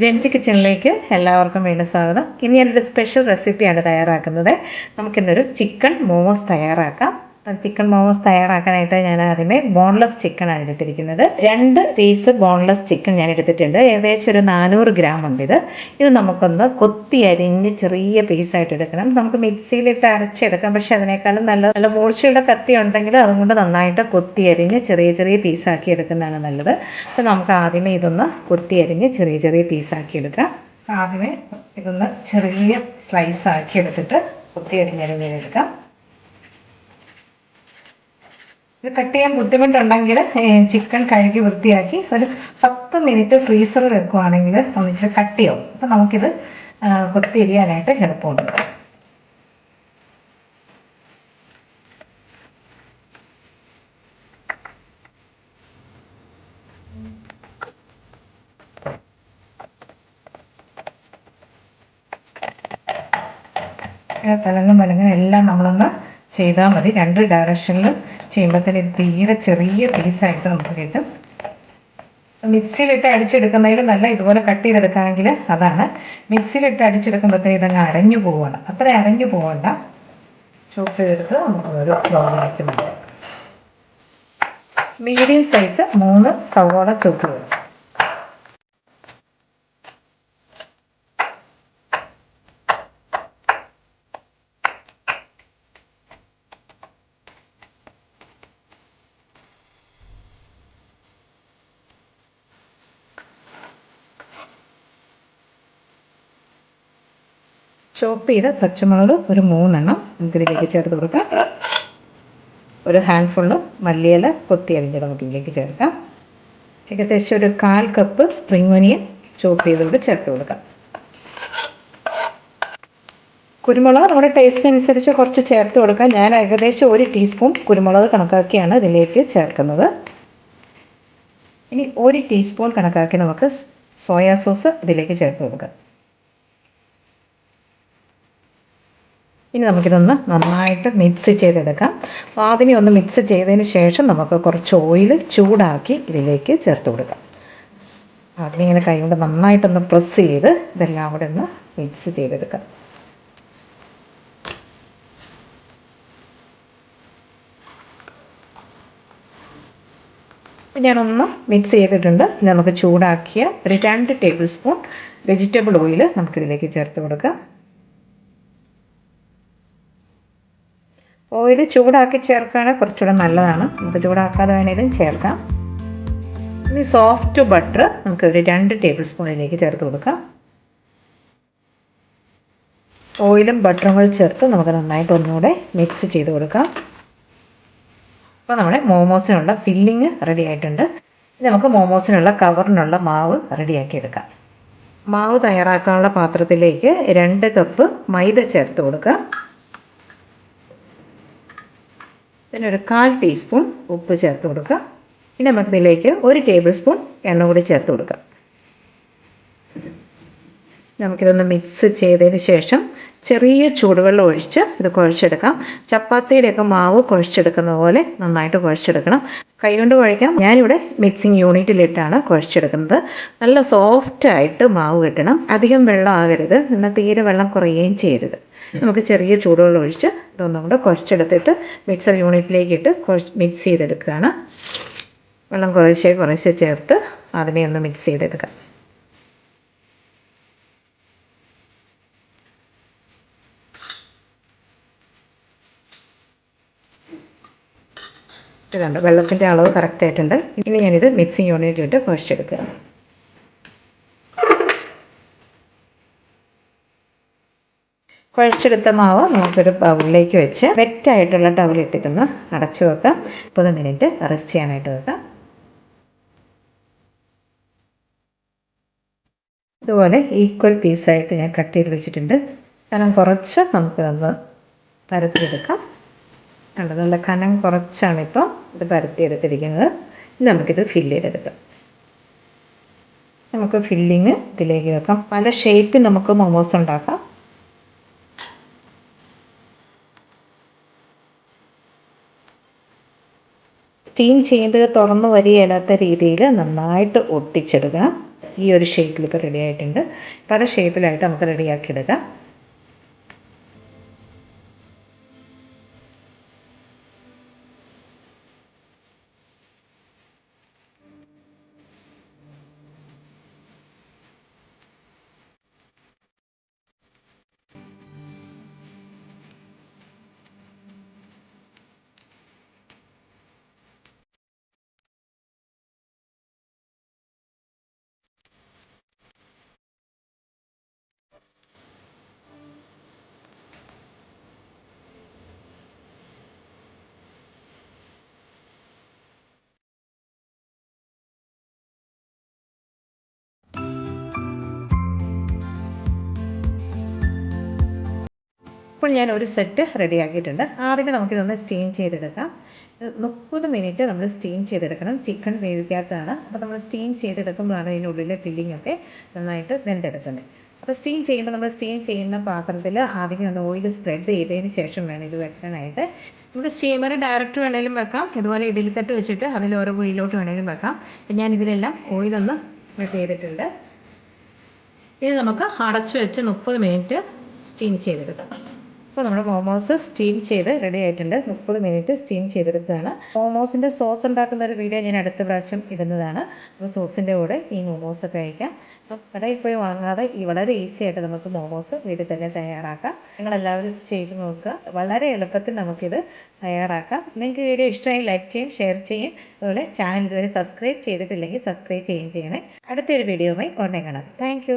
ജെൻജി കിച്ചണിലേക്ക് എല്ലാവർക്കും വീണ്ടും സ്വാഗതം. ഇനി ഞാനൊരു സ്പെഷ്യൽ റെസിപ്പിയാണ് തയ്യാറാക്കുന്നത്. നമുക്കിന്നൊരു ചിക്കൻ മോമോസ് തയ്യാറാക്കാം. ചിക്കൻ മോമോസ് തയ്യാറാക്കാനായിട്ട് ഞാൻ ആദ്യമേ ബോൺലെസ് ചിക്കനാണ് എടുത്തിരിക്കുന്നത്. രണ്ട് പീസ് ബോൺലെസ് ചിക്കൻ ഞാൻ എടുത്തിട്ടുണ്ട്. ഏകദേശം ഒരു നാനൂറ് ഗ്രാം ഉണ്ട് ഇത്. ഇത് നമുക്കൊന്ന് കൊത്തി അരിഞ്ഞ് ചെറിയ പീസായിട്ട് എടുക്കണം. നമുക്ക് മിക്സിയിലിട്ട് അരച്ചെടുക്കാം. പക്ഷെ അതിനേക്കാളും നല്ല നല്ല മൂർച്ചയുടെ കത്തി ഉണ്ടെങ്കിൽ അതുകൊണ്ട് നന്നായിട്ട് കൊത്തി അരിഞ്ഞ് ചെറിയ ചെറിയ പീസാക്കി എടുക്കുന്നതാണ് നല്ലത്. അപ്പോൾ നമുക്ക് ആദ്യമേ ഇതൊന്ന് കൊത്തി അരിഞ്ഞ് ചെറിയ ചെറിയ പീസാക്കി എടുക്കാം. ആദ്യമേ ഇതൊന്ന് ചെറിയ സ്ലൈസ് ആക്കി എടുത്തിട്ട് കൊത്തി അരിഞ്ഞരിഞ്ഞെടുക്കാം ഇത് കട്ട് ചെയ്യാൻ ബുദ്ധിമുട്ടുണ്ടെങ്കിൽ ചിക്കൻ കഴുകി വൃത്തിയാക്കി ഒരു പത്ത് മിനിറ്റ് ഫ്രീസറിൽ വെക്കുവാണെങ്കിൽ ഒന്നിച്ച് കട്ട് ചെയ്യും. അപ്പം നമുക്കിത് കൊത്തിരിയാനായിട്ട് എളുപ്പമുണ്ട്. തലങ്ങും മലങ്ങും എല്ലാം നമ്മളൊന്ന് ചെയ്താൽ മതി. രണ്ട് ഡയറക്ഷനിൽ ചെയ്യുമ്പോഴത്തേന് തീരെ ചെറിയ പീസായിട്ട് നമുക്ക് കിട്ടും. മിക്സിയിലിട്ട് അടിച്ചെടുക്കുന്നതിൽ നല്ല ഇതുപോലെ കട്ട് ചെയ്തെടുക്കാമെങ്കിൽ അതാണ്. മിക്സിയിലിട്ട് അടിച്ചെടുക്കുമ്പോഴത്തേന് ഇതങ്ങ് അരഞ്ഞു പോവണം. അത്ര അരഞ്ഞു പോകണ്ട ചോപ്പ് ചെയ്തെടുത്ത് നമുക്ക് ഒരു ബൗളിലേക്ക് മീഡിയം സൈസ് മൂന്ന് സവോള ചോപ്പ് വരും ചോപ്പ് ചെയ്ത പച്ചമുളക് ഒരു മൂന്നെണ്ണം നമുക്കിതിലേക്ക് ചേർത്ത് കൊടുക്കാം. ഒരു ഹാൻഡ്ഫുള്ള് മല്ലിയില കൊത്തി അരിഞ്ഞത് നമുക്ക് ഇതിലേക്ക് ചേർക്കാം. ഏകദേശം ഒരു കാൽ കപ്പ് സ്പ്രിംഗ് ഒനിയൻ ചോപ്പ് ചെയ്തുകൊണ്ട് ചേർത്ത് കൊടുക്കാം. കുരുമുളക് നമ്മുടെ ടേസ്റ്റ് അനുസരിച്ച് കുറച്ച് ചേർത്ത് കൊടുക്കാം. ഞാൻ ഏകദേശം ഒരു ടീസ്പൂൺ കുരുമുളക് കണക്കാക്കിയാണ് ഇതിലേക്ക് ചേർക്കുന്നത്. ഇനി ഒരു ടീസ്പൂൺ കണക്കാക്കി നമുക്ക് സോയാ സോസ് ഇതിലേക്ക് ചേർത്ത് കൊടുക്കാം. ഇനി നമുക്കിതൊന്ന് നന്നായിട്ട് മിക്സ് ചെയ്തെടുക്കാം. അപ്പോൾ ആദ്യമേ ഒന്ന് മിക്സ് ചെയ്തതിന് ശേഷം നമുക്ക് കുറച്ച് ഓയിൽ ചൂടാക്കി ഇതിലേക്ക് ചേർത്ത് കൊടുക്കാം. ആദ്യം ഇങ്ങനെ കൈ കൊണ്ട് നന്നായിട്ടൊന്ന് പ്രസ് ചെയ്ത് ഇതെല്ലാം കൂടെ ഒന്ന് മിക്സ് ചെയ്തെടുക്കാം. ഞാനൊന്ന് മിക്സ് ചെയ്തിട്ടുണ്ട്. നമുക്ക് ചൂടാക്കിയ ഒരു രണ്ട് ടേബിൾ സ്പൂൺ വെജിറ്റബിൾ ഓയിൽ നമുക്കിതിലേക്ക് ചേർത്ത് കൊടുക്കാം. ഓയിൽ ചൂടാക്കി ചേർക്കുകയാണെങ്കിൽ കുറച്ചുകൂടെ നല്ലതാണ്. നമുക്ക് ചൂടാക്കാതെ വേണേലും ചേർക്കാം. ഇനി സോഫ്റ്റ് ബട്ടർ നമുക്ക് ഒരു രണ്ട് ടേബിൾ സ്പൂണിലേക്ക് ചേർത്ത് കൊടുക്കാം. ഓയിലും ബട്ടറും കൂടി ചേർത്ത് നമുക്ക് നന്നായിട്ട് ഒന്നുകൂടെ മിക്സ് ചെയ്ത് കൊടുക്കാം. അപ്പോൾ നമ്മുടെ മോമോസിനുള്ള ഫില്ലിങ് റെഡി ആയിട്ടുണ്ട്. ഇനി നമുക്ക് മോമോസിനുള്ള കവറിനുള്ള മാവ് റെഡിയാക്കി എടുക്കാം. മാവ് തയ്യാറാക്കാനുള്ള പാത്രത്തിലേക്ക് രണ്ട് കപ്പ് മൈദ ചേർത്ത് കൊടുക്കുക പിന്നെ ഒരു കാൽ ടീസ്പൂൺ ഉപ്പ് ചേർത്ത് കൊടുക്കുക. ഇനി നമുക്കിതിലേക്ക് ഒരു ടേബിൾ സ്പൂൺ എണ്ണ കൂടി ചേർത്ത് കൊടുക്കാം. നമുക്കിതൊന്ന് മിക്സ് ചെയ്തതിന് ശേഷം ചെറിയ ചൂടുവെള്ളം ഒഴിച്ച് ഇത് കുഴച്ചെടുക്കാം. ചപ്പാത്തിയുടെയൊക്കെ മാവ് കുഴച്ചെടുക്കുന്ന പോലെ നന്നായിട്ട് കുഴച്ചെടുക്കണം. കൈകൊണ്ട് കുഴയ്ക്കാം. ഞാനിവിടെ മിക്സിങ് യൂണിറ്റിലിട്ടാണ് കുഴച്ചെടുക്കുന്നത്. നല്ല സോഫ്റ്റായിട്ട് മാവ് കിട്ടണം. അധികം വെള്ളം ആകരുത്. എന്നാൽ തീരെ വെള്ളം കുറയുകയും ചെയ്യരുത്. നമുക്ക് ചെറിയ ചൂടുവെള്ളം ഒഴിച്ച് ഇതൊന്നും കൂടെ കുഴച്ചെടുത്തിട്ട് മിക്സർ യൂണിറ്റിലേക്ക് ഇട്ട് മിക്സ് ചെയ്തെടുക്കുകയാണ്. വെള്ളം കുറേശ്ശെ കുറേശ്ശെ ചേർത്ത് അതിനെ ഒന്ന് മിക്സ് ചെയ്തെടുക്കാം. ഇതുണ്ട് വെള്ളത്തിന്റെ അളവ് കറക്റ്റായിട്ടുണ്ട് ഇനി ഞാനിത് മിക്സിങ് യൂണിറ്റിലിട്ട് കുഴച്ചെടുക്കുക. കുഴച്ചെടുത്ത മാവ് നമുക്കൊരു ബൗളിലേക്ക് വെച്ച് വെറ്റായിട്ടുള്ള ടവലിട്ടിട്ടൊന്ന് അടച്ചു വെക്കാം. മുപ്പത് മിനിറ്റ് റെസ്റ്റ് ചെയ്യാനായിട്ട് വെക്കാം. ഇതുപോലെ ഈക്വൽ പീസായിട്ട് ഞാൻ കട്ട് ചെയ്ത് വെച്ചിട്ടുണ്ട്. കനം കുറച്ച് നമുക്ക് ഒന്ന് പരത്തിയെടുക്കാം. കണ്ടത് നല്ല കനം കുറച്ചാണ് ഇപ്പോൾ ഇത് പരത്തിയെടുത്തിരിക്കുന്നത്. ഇനി നമുക്കിത് ഫില്ല് ചെയ്തെടുക്കാം. നമുക്ക് ഫില്ലിങ് ഇതിലേക്ക് വെക്കാം. പല ഷേപ്പിൽ നമുക്ക് മൊമോസ് ഉണ്ടാക്കാം. സ്റ്റീം ചെയ്യുമ്പോൾ തുറന്നു വരികയില്ലാത്ത രീതിയിൽ നന്നായിട്ട് ഒട്ടിച്ചെടുക്കുക ഈ ഒരു ഷേപ്പിൽ ഇപ്പോൾ റെഡി ആയിട്ടുണ്ട്. പല ഷേപ്പിലായിട്ട് നമുക്ക് റെഡിയാക്കി എടുക്കാം. ഇപ്പോൾ ഞാൻ ഒരു സെറ്റ് റെഡിയാക്കിയിട്ടുണ്ട് ആദ്യമേ നമുക്കിതൊന്ന് സ്റ്റീം ചെയ്തെടുക്കാം. മുപ്പത് മിനിറ്റ് നമ്മൾ സ്റ്റീം ചെയ്തെടുക്കണം. ചിക്കൻ വേവിക്കാത്തതാണ്. അപ്പോൾ നമ്മൾ സ്റ്റീം ചെയ്തെടുക്കുമ്പോഴാണ് അതിന്റെ ഫില്ലിംഗ് ഒക്കെ നന്നായിട്ട് വെന്തെടുക്കുന്നത്. അപ്പോൾ സ്റ്റീം ചെയ്യുമ്പോൾ നമ്മൾ സ്റ്റീം ചെയ്യുന്ന പാത്രത്തിൽ ആദ്യം ഒന്ന് ഓയിൽ സ്പ്രെഡ് ചെയ്തതിന് ശേഷം വേണം ഇത് വെക്കാനായിട്ട്. നമുക്ക് സ്റ്റീമർ ഡയറക്റ്റ് വേണേലും വെക്കാം. ഇതുപോലെ ഇഡലിത്തട്ട് വെച്ചിട്ട് അതിൽ ഓരോ കുഴിയിലോട്ട് വേണേലും വെക്കാം. ഞാൻ ഇതിലെല്ലാം ഓയിലൊന്ന് സ്പ്രെഡ് ചെയ്തിട്ടുണ്ട്. ഇത് നമുക്ക് അടച്ചു വെച്ച് മുപ്പത് മിനിറ്റ് സ്റ്റീം ചെയ്തെടുക്കാം. ഇപ്പോൾ നമ്മുടെ മോമോസ് സ്റ്റീം ചെയ്ത് റെഡി ആയിട്ടുണ്ട്. മുപ്പത് മിനിറ്റ് സ്റ്റീം ചെയ്തെടുത്തതാണ് മോമോസിന്റെ സോസ് ഉണ്ടാക്കുന്ന ഒരു വീഡിയോ ഞാൻ അടുത്ത പ്രാവശ്യം ഇടുന്നതാണ്. അപ്പോൾ സോസിന്റെ കൂടെ ഈ മോമോസൊക്കെ കഴിക്കാം. അപ്പോൾ കടയിൽ പോയി വാങ്ങാതെ ഈ വളരെ ഈസി ആയിട്ട് നമുക്ക് മോമോസ് വീട്ടിൽ തന്നെ തയ്യാറാക്കാം. നിങ്ങളെല്ലാവരും ചെയ്ത് നോക്കുക. വളരെ എളുപ്പത്തിൽ നമുക്കിത് തയ്യാറാക്കാം. നിങ്ങൾക്ക് വീഡിയോ ഇഷ്ടമായി ലൈക്ക് ചെയ്യും ഷെയർ ചെയ്യും. അതുപോലെ ചാനൽ ഇതുവരെ സബ്സ്ക്രൈബ് ചെയ്തിട്ടില്ലെങ്കിൽ സബ്സ്ക്രൈബ് ചെയ്യുകയും ചെയ്യണേ അടുത്തൊരു വീഡിയോയുമായി ഉടനെ കാണാം. താങ്ക്